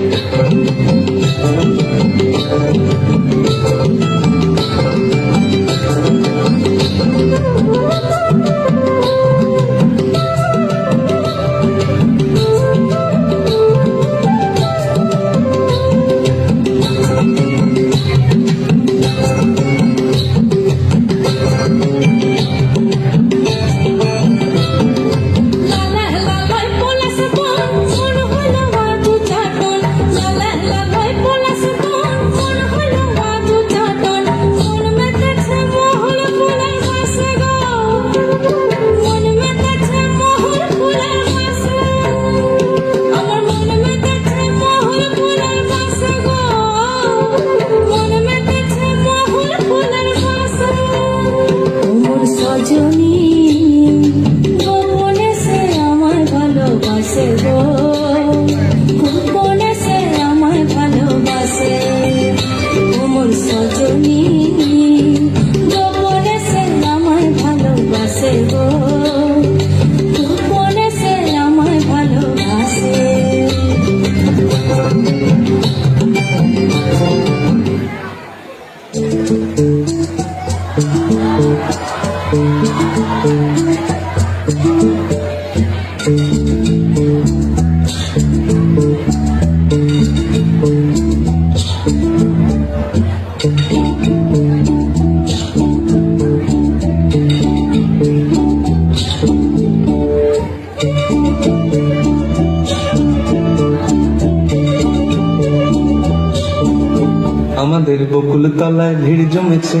Thank you. Omar Sajani গোপনে সে আমায় ভালোবাসে গো। গোপনে সে আমায় ভালোবাসে। ওমর সজনী গোপনে সে আমায় ভালোবাসে গো। গোপনে আমায় ভালোবাসে। আমাদের বকুল তলায় ভিড় জমেছে।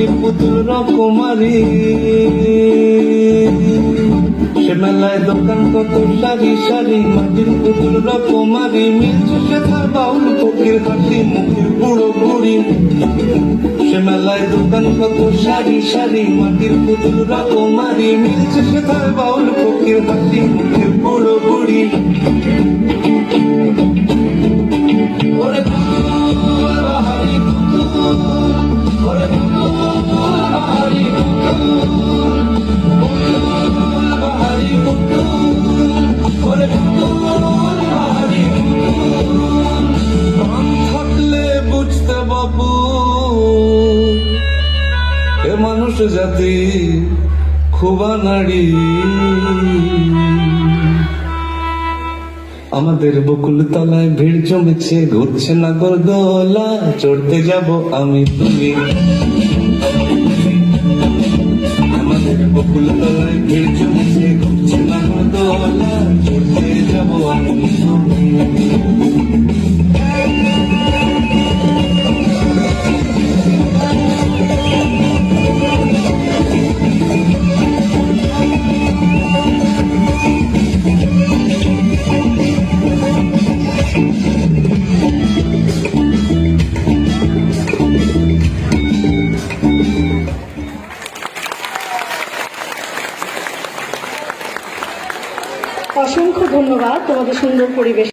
মাটির পুতুল রকমারি সে মেলায় দোকান কত সারি সারি মাটির পুতুল রকমারি মিলছে সে তার বাউল ফকির হাসি, মুখের বুড়ো বুড়ি। সে মেলায় দোকান কত সারি সারি মাটির পুতুল রকমারি মিলছে সে তার বাউল ফকির হাসি, মুখের বুড়ো বুড়ি। জাতি খুবা আমাদের বকুল তলায় ভিড় জমেছে, ঘুরছে নাগর দোলা চড়তে যাব আমি তুমি। আমাদের বকুল তলায় ভিড় জমেছে অসংখ্য ধন্যবাদ তোমাদের সুন্দর পরিবেশ।